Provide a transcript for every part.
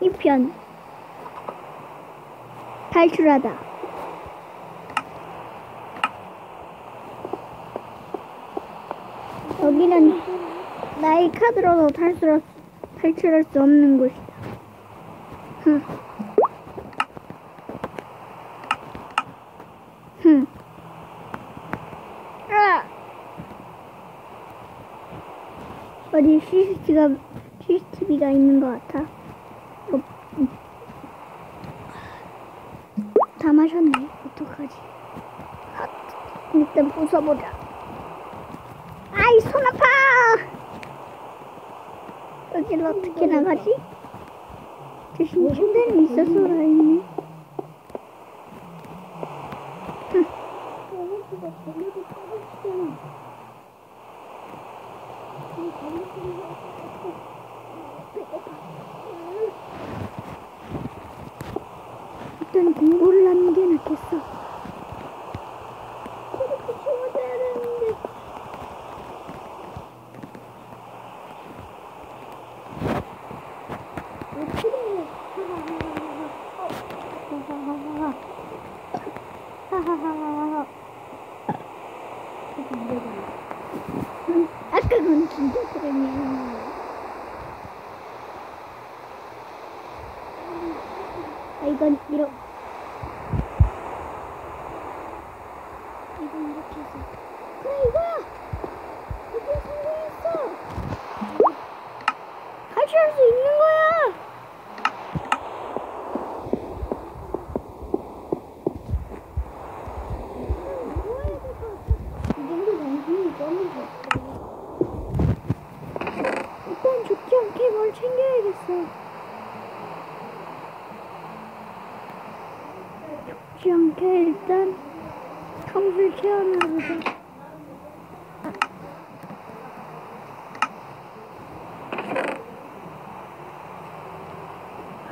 2편. 탈출하다. 여기는 나의 카드로도 탈출, 탈출할 수 없는 곳이다! 어디 CCTV가, CCTV가 있는 것 같아. 어, 음. 다 마셨네. 어떡하지? 아, 일단 부숴보자. 아이, 손 아파! 여길 어떻게 나가지? 대신 침대는 있어서 다행이네. 일단 공부를 하는 게 낫겠어. 그렇게 채워줘야 되는데. 응, 아까 그건 진짜 그러네. 아, 이건 이렇게. 이건 이렇게 해서. 그래, 이거야! 이게 성공했어! 탈출할 수 있는 거야! 이 정도 정신이 쩌면 일단 죽지 않게 뭘 챙겨야겠어. 않게 일단 텅을 채워놔보자.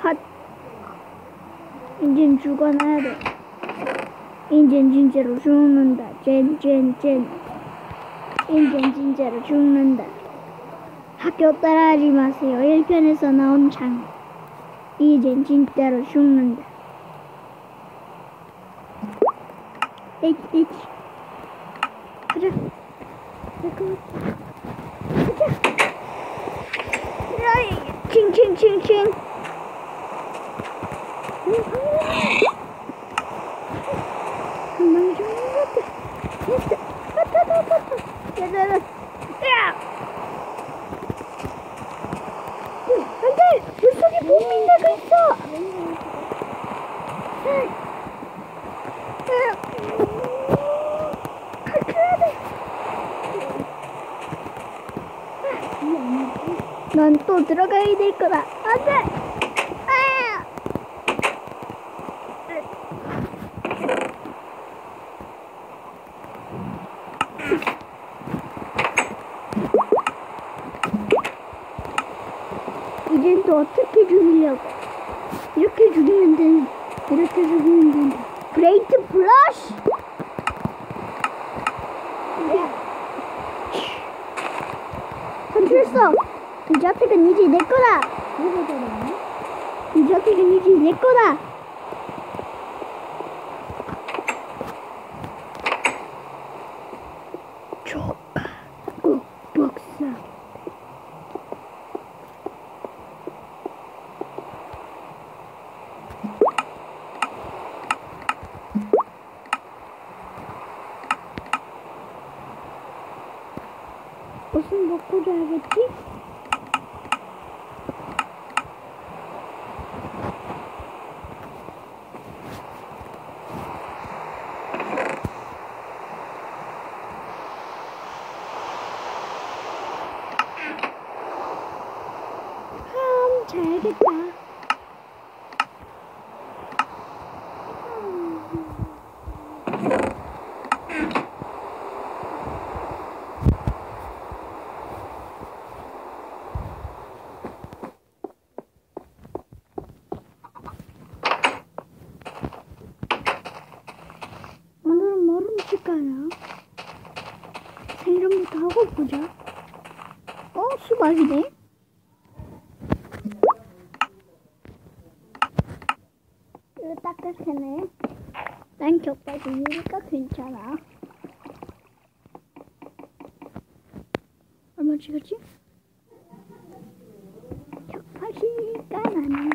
핫. 이젠 죽어놔야 돼. 이젠 진짜로 죽는다. 젠, 젠, 젠. 이젠 진짜로 죽는다. 학교 따라하지 마세요. 1편에서 나온 장. 이젠 진짜로 죽는다. 에잇, 에잇. 가자. 잠깐만. 가자. 야이, 칭칭칭칭. 금방 죽는 것 같아. 됐어. 왔다, 왔다, 왔다. 야야야. 야! 안 돼! 물속에 보민다가 있어! 탈출해야 돼! 난 또 들어가야 될 거다. 안 돼! 아! 이젠 또 어떻게 죽이려고? 이렇게 죽이면 되는, 이렇게 죽이면 된다. 브레이트 플러시! 탈출했 어! 이 저택은 이제 내 거다! 이 저택은 이제 내 거다! 조카, 꼭 복사. 무슨 먹고 자야겠지? 참 자야겠다. 오늘은 뭘 훔칠까요? 생일부터 하고 보자. 어, 수박이네. 이거 딱딱하네. 난 격바지니까 괜찮아. 얼마 찍었지? 격바지니까 나는.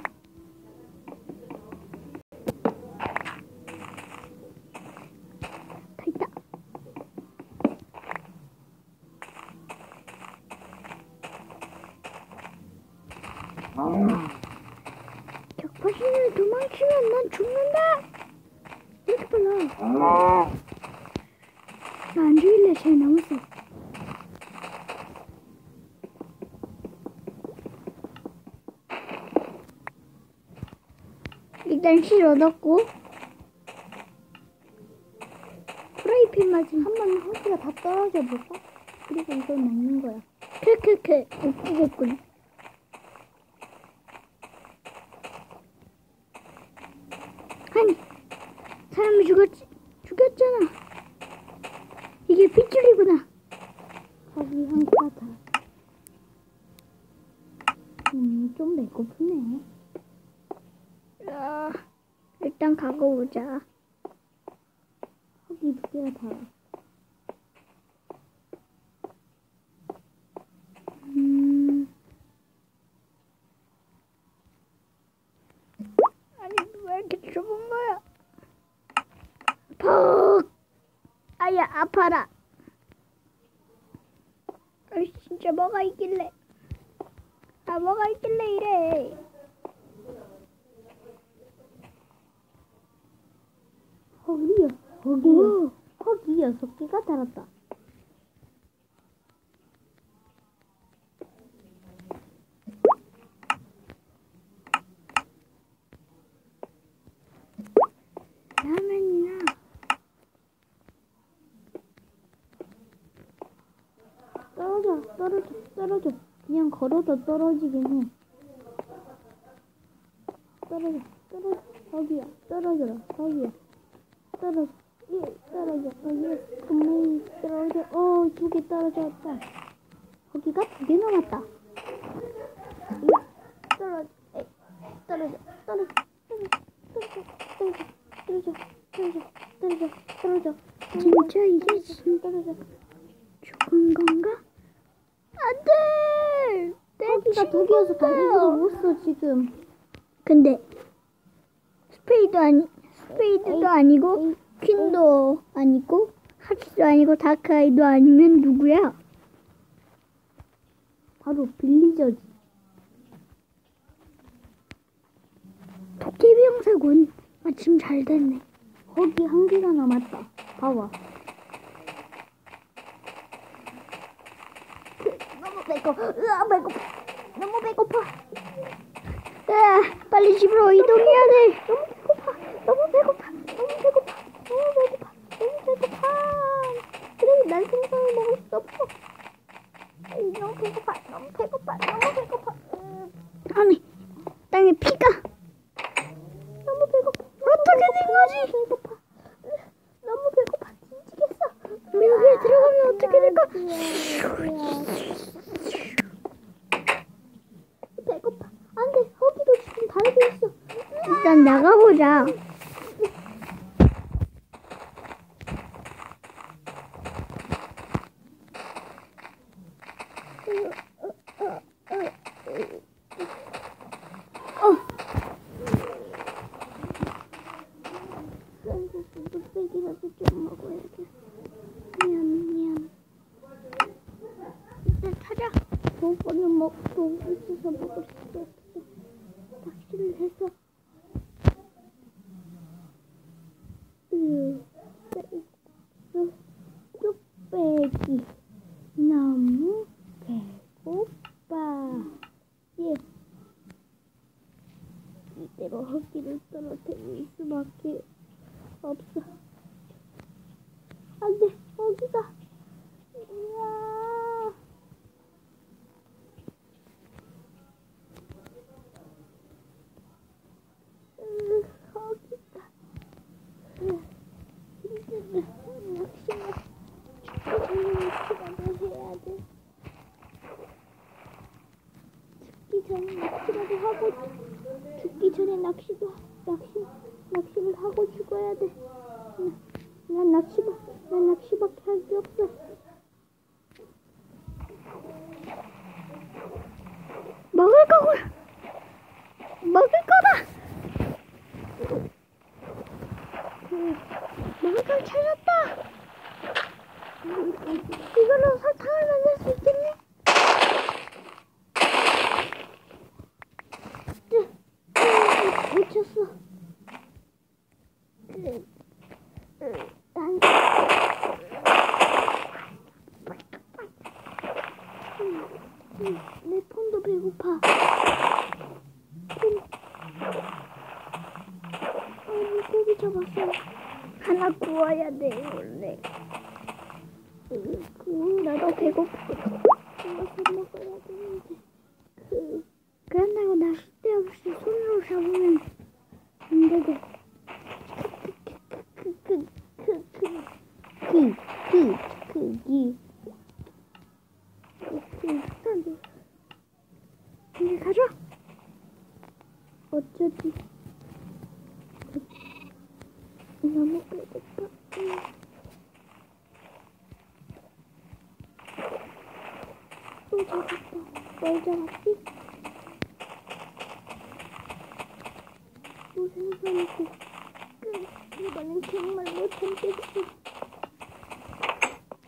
다 있다. 격파신을 도망 치면 난 죽는다! 이렇게 빨라. 나안 죽일래, 제일 남았어. 일단 실 얻었고, 프라이팬 맞으면 한번 호기가 다 떨어져 볼까? 그리고 이걸 먹는 거야. 크크크 웃기겠군. 아니 사람이 죽었지 죽였잖아. 이게 핏줄이구나. 거기 한 가다. 음, 좀 배고프네. 아, 일단 가고. 거기 두 개가 다. 음. 아니 왜 이렇게 좁은 거야? 퍽! 아야 아파라. 아이 진짜 뭐가 있길래? 아 뭐가 있길래 이래? 거기요. 거기요. 거기 여섯 개가 달았다. 라면이나 떨어져, 떨어져, 떨어져. 그냥 걸어도 떨어지긴 해. 떨어져, 떨어져. 거기야, 떨어져라. 거기야. 떨어져. 예, 떨어져. 거기야. 분명히 떨어져. 어, 두 개 떨어졌다. 거기가 두 개 남았다. 예, 떨어져. 에, 떨어져. 떨어져. 떨어져. 떨어져. 떨어져. 떨어져. 떨어져. 떨어져. 진짜 이게 진 떨어져. 죽은 건가? 안돼. 내 거기가 두 개여서 달리지도 친구야. 못써 지금. 근데 스페이도 아니 스페이드도 에이, 아니고 에이, 퀸도 아니고 하츠도 아니고 다크아이도 아니면 누구야? 바로 빌리저지. 도깨비 형사군. 마침 잘 됐네. 거기 한 개가 남았다. 봐봐. 너무 배고파. 으아, 배고파. 너무 배고파. 아, 빨리 집으로 이동해야 돼. 너무 배고파. 너무 배고파. 너무 배고파. 너무 배고파. 그래, 난 생선을 먹을 수 없어. 너무 배고파. 너무 배고파. 너무 배고파. 음, 아니 땅에 피가 너무 배고파. 어떻게 된 거지? 배고파. 으, 너무 배고파. 뒤지겠어. 우리 여기에 들어가면 어떻게 될까? 배고파. 안 돼. 허기도 지금 달고 있어. 일단 나가보자. 두 번을 먹고 있어서 먹을 수도 없어. 낚시를 해서. 음, 쭉 빼기. 전에 낚시도 낚시 낚시를 하고 죽어야 돼. 난, 난 낚시밖, 난 낚시밖에 할 게 없어. 먹을 거고 먹을 거다. 먹을 걸 찾았다. 이걸로 설탕을 만들 수 있겠네. 미쳤어. 난 음, 내 폰도 배고파. 폰. 아, 물고기 잡았어. 하나 구워야 돼 원래. 그, 나도 배고프거든. 이거 밥 먹어야 되는데. 그, 그런다고 낚싯대 없이 손으로 잡으면 안 되고. 그, 그, 그, 그, 그, 그, 그기. 그, 그, 이제 가져. 어쩌지? 너무 배고파. 응. 또 잡았다. 뭘 잡았지? 또 생선이고. 그, 이번엔 정말 못 참겠어.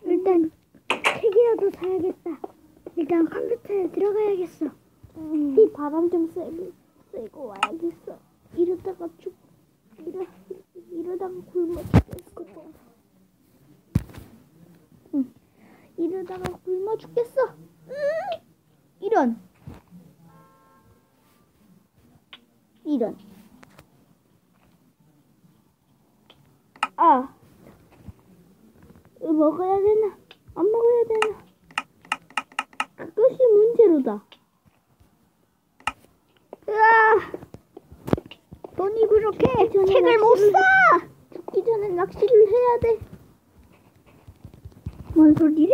일단 책이라도 사야겠다. 일단 컴퓨터에 들어가야겠어. 음, 이 바람 좀 쐬고, 쐬고 와야겠어. 이러다가 죽, 이러, 이러다가 굶어 죽겠어. 응. 이러다가 굶어 죽겠어. 음, 이런. 이런. 아. 이거 먹어야 되나? 안 먹어야 되나? 그것이 문제로다. 으아! 돈이. 전에 책을 못 사. 죽기 전에 낚시를 해야 돼. 뭔 소리래?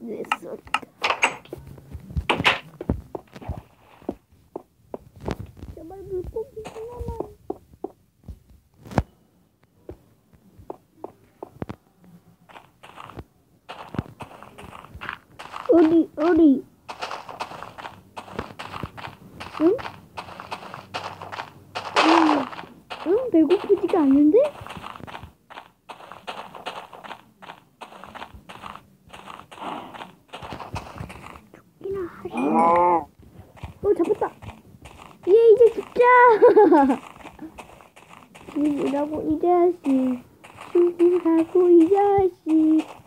왜 쏠까? 제발 물고기 하나만. 어디 어디? 응? 응, 응 배고프지가 않는데? 죽기나 하시. 어 잡았다. 얘 이제 죽자. 죽으라고 이 자식. 죽으라고 이 자식.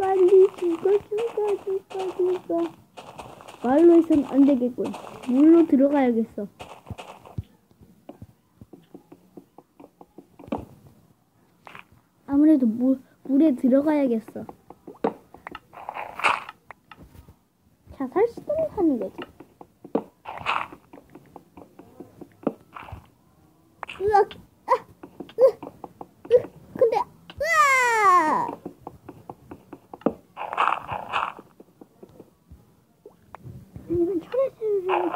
빨리 죽어 죽어 죽어 죽어. 말로 해선 안 되겠군. 물로 들어가야겠어. 아무래도 물, 물에 들어가야겠어. 자살 시도를 하는 거지. 으악, 아, 으, 으, 근데, 으아! 아니면 철회수를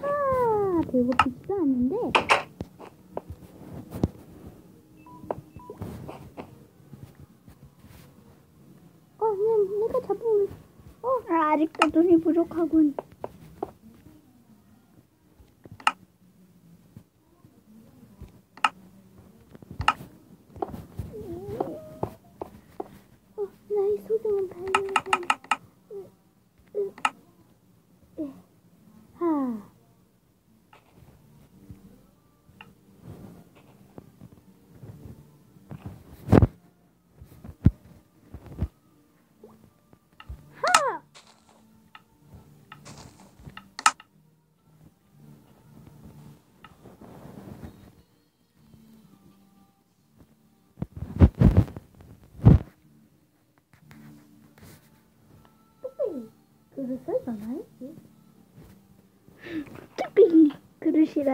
하, 배고프지도 않은데. 어, 내, 내가 잡은, 어, 아, 아직도 돈이 부족하군. 어, 나의 소중한 발명품. 으, 으, 에, 하. 하! 뚝배기 그릇을 전화했지. 쭈삐기 그릇이